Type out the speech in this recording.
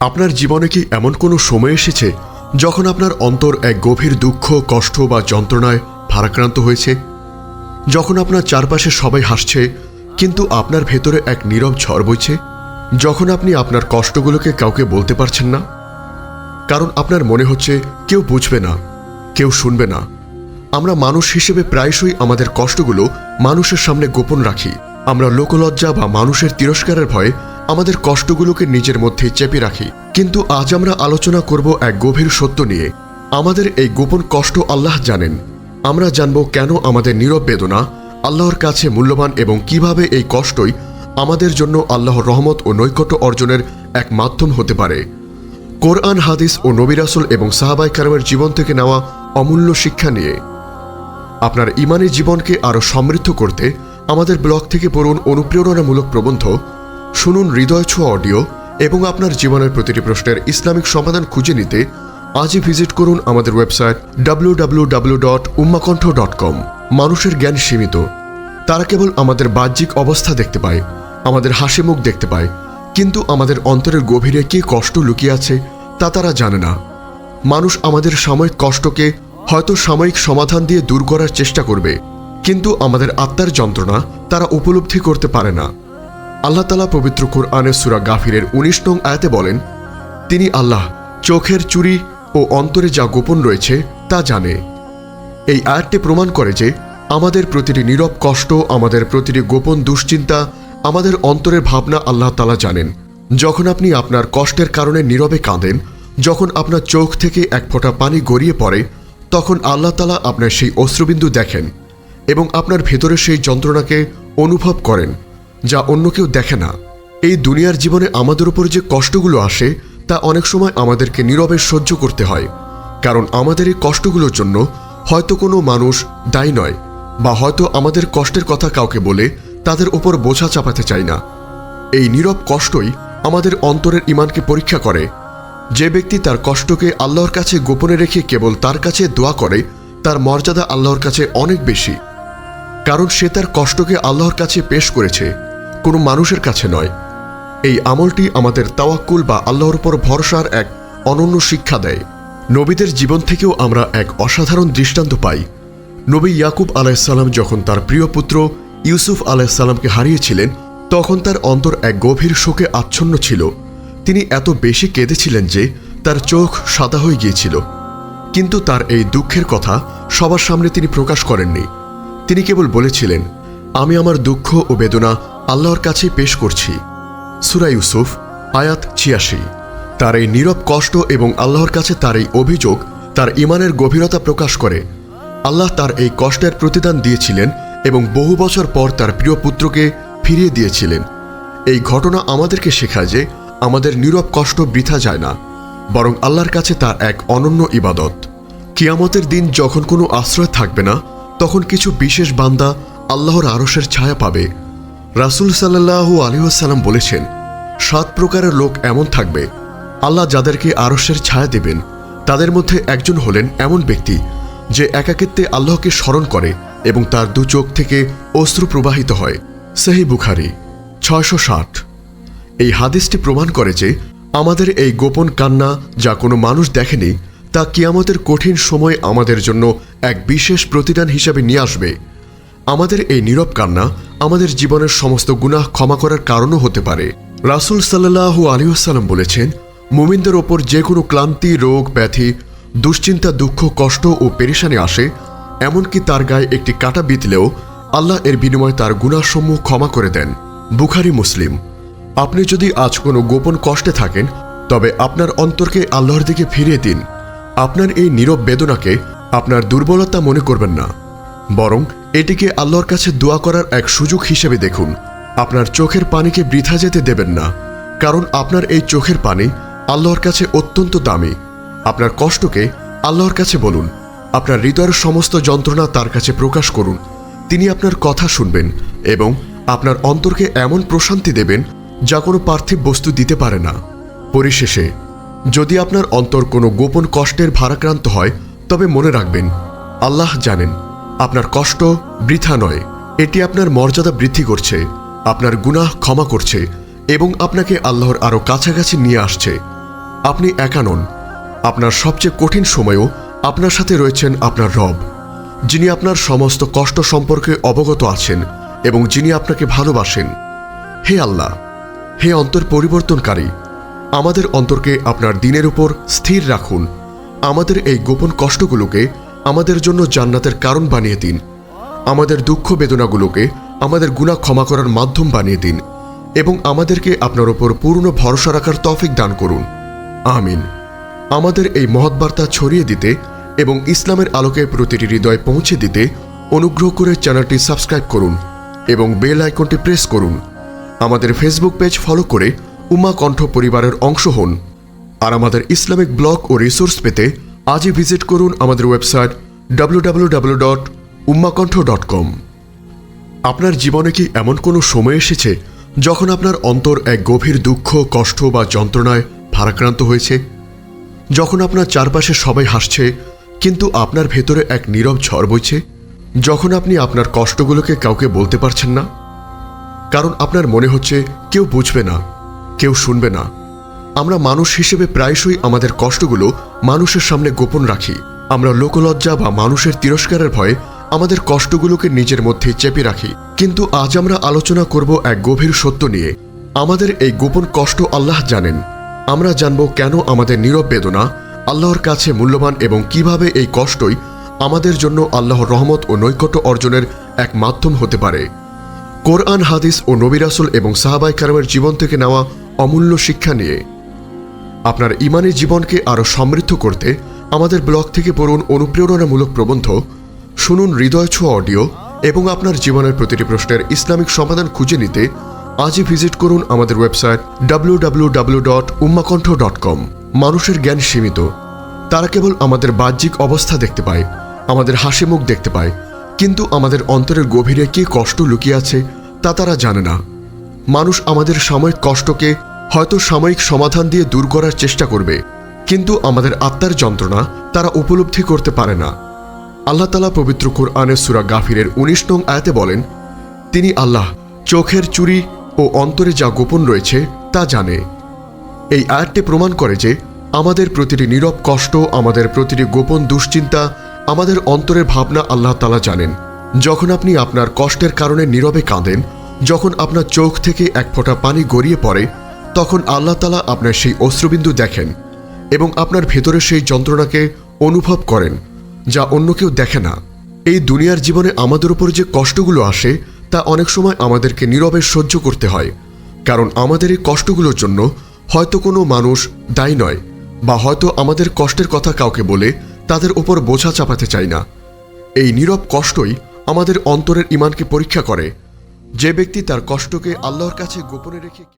আপনার জীবনে কি এমন কোনো সময় এসেছে যখন আপনার অন্তর এক গভীর দুঃখ, কষ্ট বা যন্ত্রণায় ভারাক্রান্ত হয়েছে? যখন আপনার চারপাশে সবাই হাসছে, কিন্তু আপনার ভেতরে এক নীরব ঝড় বইছে? যখন আপনি আপনার কষ্টগুলোকে কাউকে বলতে পারছেন না? কারণ আপনার মনে হচ্ছে কেউ বুঝবে না, কেউ শুনবে না। আমরা মানুষ হিসেবে প্রায়শই আমাদের কষ্টগুলো মানুষের সামনে গোপন রাখি। আমরা লোকলজ্জা বা মানুষের তিরস্কারের ভয়ে আমাদের কষ্টগুলোকে নিজের মধ্যে চেপে রাখি। কিন্তু আজ আমরা আলোচনা করব এক গভীর সত্য নিয়ে। আমাদের এই গোপন কষ্ট আল্লাহ জানেন। আমরা জানব কেন আমাদের নীরব বেদনা, আল্লাহর কাছে মূল্যবান এবং কীভাবে এই কষ্টই আমাদের জন্য আল্লাহর রহমত ও নৈকট্য অর্জনের এক মাধ্যম হতে পারে। কোরআন, হাদিস ও নবিরাসুল এবং সাহাবাই কারামের জীবন থেকে নেওয়া অমূল্য শিক্ষা নিয়ে। আপনার ইমানি জীবনকে আরও সমৃদ্ধ করতে আমাদের ব্লগ থেকে পড়ুন অনুপ্রেরণামূলক প্রবন্ধ, শুনুন হৃদয় ছোঁয়া অডিও এবং আপনার জীবনের প্রতিটি প্রশ্নের ইসলামিক সমাধান খুঁজে নিতে আজই ভিজিট করুন আমাদের website W W dot dot com মানুষের জ্ঞান সীমিত। তারা কেবল আমাদের বাহ্যিক অবস্থা দেখতে পায়, আমাদের হাসি মুখ দেখতে পায়, কিন্তু আমাদের অন্তরের গভীরে কি কষ্ট লুকিয়ে আছে তা তারা জানে না। মানুষ আমাদের সাময়িক কষ্টকে হয়তো সাময়িক সমাধান দিয়ে দূর করার চেষ্টা করবে। কিন্তু আমাদের আত্মার যন্ত্রণা তারা উপলব্ধি করতে পারে না। আল্লাহ তালা পবিত্র কোরআনের সুরা গাফিরের উনিশ নং আয়াতে বলেন, তিনি আল্লাহ, চোখের চুরি ও অন্তরে যা গোপন রয়েছে তা জানে। এই আয়াতটি প্রমাণ করে যে আমাদের প্রতিটি নীরব কষ্ট, আমাদের প্রতিটি গোপন দুশ্চিন্তা, আমাদের অন্তরের ভাবনা আল্লাহ তালা জানেন। যখন আপনি আপনার কষ্টের কারণে নীরবে কাঁদেন, যখন আপনার চোখ থেকে এক ফোঁটা পানি গড়িয়ে পড়ে, তখন আল্লাহ তালা আপনার সেই অশ্রুবিন্দু দেখেন। এবং আপনার ভেতরে সেই যন্ত্রণাকে অনুভব করেন, যা অন্য কেউ দেখে না। এই দুনিয়ার জীবনে আমাদের উপর যে কষ্টগুলো আসে, তা অনেক সময় আমাদেরকে নীরবে সহ্য করতে হয়। কারণ আমাদের এই কষ্টগুলোর জন্য হয়তো কোনো মানুষ দায়ী নয়, বা হয়তো আমাদের কষ্টের কথা কাউকে বলে তাদের ওপর বোঝা চাপাতে চাই না। এই নীরব কষ্টই আমাদের অন্তরের ইমানকে পরীক্ষা করে। যে ব্যক্তি তার কষ্টকে আল্লাহর কাছে গোপনে রেখে কেবল তার কাছে দোয়া করে, তার মর্যাদা আল্লাহর কাছে অনেক বেশি। কারণ সে তার কষ্টকে আল্লাহর কাছে পেশ করেছে, কোনো মানুষের কাছে নয়। এই আমলটি আমাদের তাওয়াক্কুল বা আল্লাহর উপর ভরসার এক অনন্য শিক্ষা দেয়। নবীদের জীবন থেকেও আমরা এক অসাধারণ দৃষ্টান্ত পাই। নবী ইয়াকুব আলাইসাল্লাম যখন তার প্রিয় পুত্র ইউসুফ আলাইসাল্লামকে হারিয়েছিলেন, তখন তার অন্তর এক গভীর শোকে আচ্ছন্ন ছিল। তিনি এত বেশি কেঁদেছিলেন যে তার চোখ সাদা হয়ে গিয়েছিল। কিন্তু তার এই দুঃখের কথা সবার সামনে তিনি প্রকাশ করেননি। তিনি কেবল বলেছিলেন, আমি আমার দুঃখ ও বেদনা আল্লাহর কাছে পেশ করছি। সুরা ইউসুফ, আয়াত ছিয়াশি। তার এই নীরব কষ্ট এবং আল্লাহর কাছে তার এই অভিযোগ তার ইমানের গভীরতা প্রকাশ করে। আল্লাহ তার এই কষ্টের প্রতিদান দিয়েছিলেন এবং বহু বছর পর তার প্রিয় পুত্রকে ফিরিয়ে দিয়েছিলেন। এই ঘটনা আমাদেরকে শেখায় যে আমাদের নীরব কষ্ট বৃথা যায় না, বরং আল্লাহর কাছে তার এক অনন্য ইবাদত। কিয়ামতের দিন যখন কোনো আশ্রয় থাকবে না তখন কিছু বিশেষ বান্দা আল্লাহর আরসের ছায়া পাবে। রাসুল সাল্লাহু আলিহাসাল্লাম বলেছেন, সাত প্রকারের লোক এমন থাকবে। আল্লাহ যাদেরকে আরসের ছায়া দেবেন, তাদের মধ্যে একজন হলেন এমন ব্যক্তি যে একাকিত্বে আল্লাহকে স্মরণ করে এবং তার দু চোখ থেকে অশ্রু প্রবাহিত হয়। সেহি বুখারি, ছয়শো ষাট। এই হাদিসটি প্রমাণ করে যে আমাদের এই গোপন কান্না যা কোনো মানুষ দেখেনি তা কিয়ামতের কঠিন সময় আমাদের জন্য এক বিশেষ প্রতিদান হিসাবে নিয়ে আসবে। আমাদের এই নীরব কান্না আমাদের জীবনের সমস্ত গুনাহ ক্ষমা করার কারণও হতে পারে। রাসুল সাল্লাহু আলিউসাল্লাম বলেছেন, মুমিনদের ওপর যে কোনো ক্লান্তি, রোগ ব্যাধি দুশ্চিন্তা, দুঃখ, কষ্ট ও পেরেশানি আসে, এমনকি তার গায়ে একটি কাটা বিতলেও আল্লাহ এর বিনিময়ে তার গুণাসমূহ ক্ষমা করে দেন। বুখারি, মুসলিম। আপনি যদি আজ কোনো গোপন কষ্টে থাকেন, তবে আপনার অন্তরকে আল্লাহর দিকে ফিরিয়ে দিন। আপনার এই নীরব বেদনাকে আপনার দুর্বলতা মনে করবেন না। বরং এটিকে আল্লাহর কাছে দোয়া করার এক সুযোগ হিসেবে দেখুন। আপনার চোখের পানিকে বৃথা যেতে দেবেন না। কারণ আপনার এই চোখের পানি আল্লাহর কাছে অত্যন্ত দামি। আপনার কষ্টকে আল্লাহর কাছে বলুন। আপনার হৃদয়ের সমস্ত যন্ত্রণা তার কাছে প্রকাশ করুন। তিনি আপনার কথা শুনবেন এবং আপনার অন্তরকে এমন প্রশান্তি দেবেন যা কোনো পার্থিব বস্তু দিতে পারে না। পরিশেষে যদি আপনার অন্তর কোনো গোপন কষ্টের ভারাক্রান্ত হয়, তবে মনে রাখবেন, আল্লাহ জানেন, আপনার কষ্ট বৃথা নয়, এটি আপনার মর্যাদা বৃদ্ধি করছে, আপনার গুনাহ ক্ষমা করছে, এবং আপনাকে আল্লাহর আরও কাছাকাছি নিয়ে আসছে। আপনি একা নন, আপনার সবচেয়ে কঠিন সময়েও আপনার সাথে রয়েছেন আপনার রব, যিনি আপনার সমস্ত কষ্ট সম্পর্কে অবগত আছেন এবং যিনি আপনাকে ভালোবাসেন। হে আল্লাহ, হে অন্তর পরিবর্তনকারী আমাদের অন্তরকে আপনার দিনের উপর স্থির রাখুন। আমাদের এই গোপন কষ্টগুলোকে আমাদের জন্য জান্নাতের কারণ বানিয়ে দিন। আমাদের দুঃখ বেদনাগুলোকে আমাদের গুণা ক্ষমা করার মাধ্যম বানিয়ে দিন এবং আমাদেরকে আপনার ওপর পূর্ণ ভরসা রাখার তফিক দান করুন। আমিন। আমাদের এই মহৎ বার্তা ছড়িয়ে দিতে এবং ইসলামের আলোকে প্রতিটি হৃদয় পৌঁছে দিতে অনুগ্রহ করে চ্যানেলটি সাবস্ক্রাইব করুন এবং বেল আইকনটি প্রেস করুন। আমাদের ফেসবুক পেজ ফলো করে উমা কণ্ঠ পরিবারের অংশ হন। আর আমাদের ইসলামিক ব্লগ ও রিসোর্স পেতে আজই ভিজিট করুন আমাদের website W dot dot com আপনার জীবনে কি এমন কোনো সময় এসেছে যখন আপনার অন্তর এক গভীর দুঃখ, কষ্ট বা যন্ত্রণায় ভারাক্রান্ত হয়েছে? যখন আপনার চারপাশে সবাই হাসছে, কিন্তু আপনার ভেতরে এক নীরব ঝড় বইছে? যখন আপনি আপনার কষ্টগুলোকে কাউকে বলতে পারছেন না? কারণ আপনার মনে হচ্ছে কেউ বুঝবে না। কেউ শুনবে না। আমরা মানুষ হিসেবে প্রায়শই আমাদের কষ্টগুলো মানুষের সামনে গোপন রাখি। আমরা লোকলজ্জা বা মানুষের তিরস্কারের ভয়ে আমাদের কষ্টগুলোকে নিজের মধ্যে চেপে রাখি। কিন্তু আজ আমরা আলোচনা করব এক গভীর সত্য নিয়ে। আমাদের এই গোপন কষ্ট আল্লাহ জানেন। আমরা জানব কেন আমাদের নীরব বেদনা, আল্লাহর কাছে মূল্যবান এবং কীভাবে এই কষ্টই আমাদের জন্য আল্লাহর রহমত ও নৈকট্য অর্জনের এক মাধ্যম হতে পারে। কোরআন, হাদিস ও নবিরাসুল এবং সাহাবাই কারামের জীবন থেকে নেওয়া অমূল্য শিক্ষা নিয়ে। আপনার ইমানি জীবনকে আরও সমৃদ্ধ করতে আমাদের ব্লগ থেকে পড়ুন অনুপ্রেরণামূলক প্রবন্ধ, শুনুন হৃদয় ছোঁয়া অডিও এবং আপনার জীবনের প্রতিটি প্রশ্নের ইসলামিক সমাধান খুঁজে নিতে আজই ভিজিট করুন আমাদের ওয়েবসাইট ডাব্লিউ ডট উম্মাকণ্ঠ ডট কম মানুষের জ্ঞান সীমিত। তারা কেবল আমাদের বাহ্যিক অবস্থা দেখতে পায়, আমাদের হাসি মুখ দেখতে পায়, কিন্তু আমাদের অন্তরের গভীরে কি কষ্ট লুকিয়ে আছে তা তারা জানে না। মানুষ আমাদের সাময়িক কষ্টকে হয়তো সাময়িক সমাধান দিয়ে দূর করার চেষ্টা করবে, কিন্তু আমাদের আত্মার যন্ত্রণা তারা উপলব্ধি করতে পারে না। আল্লাহ তালা পবিত্র কোরআনের সুরা গাফিরের উনিশ নং আয়াতে বলেন, তিনি আল্লাহ, চোখের চুরি ও অন্তরে যা গোপন রয়েছে তা জানে। এই আয়াতটি প্রমাণ করে যে আমাদের প্রতিটি নীরব কষ্ট, আমাদের প্রতিটি গোপন দুশ্চিন্তা, আমাদের অন্তরের ভাবনা আল্লাহ তালা জানেন। যখন আপনি আপনার কষ্টের কারণে নীরবে কাঁদেন, যখন আপনার চোখ থেকে এক ফোঁটা পানি গড়িয়ে পড়ে তখন আল্লাহ তালা আপনার সেই অশ্রুবিন্দু দেখেন এবং আপনার ভেতরে সেই যন্ত্রণাকে অনুভব করেন, যা অন্য কেউ দেখে না। এই দুনিয়ার জীবনে আমাদের উপর যে কষ্টগুলো আসে, তা অনেক সময় আমাদেরকে নীরবে সহ্য করতে হয়। কারণ আমাদের এই কষ্টগুলোর জন্য হয়তো কোনো মানুষ দায়ী নয়, বা হয়তো আমাদের কষ্টের কথা কাউকে বলে তাদের ওপর বোঝা চাপাতে চাই না। এই নীরব কষ্টই আমাদের অন্তরের ইমানকে পরীক্ষা করে। যে ব্যক্তি তার কষ্টকে আল্লাহর কাছে গোপনে রেখে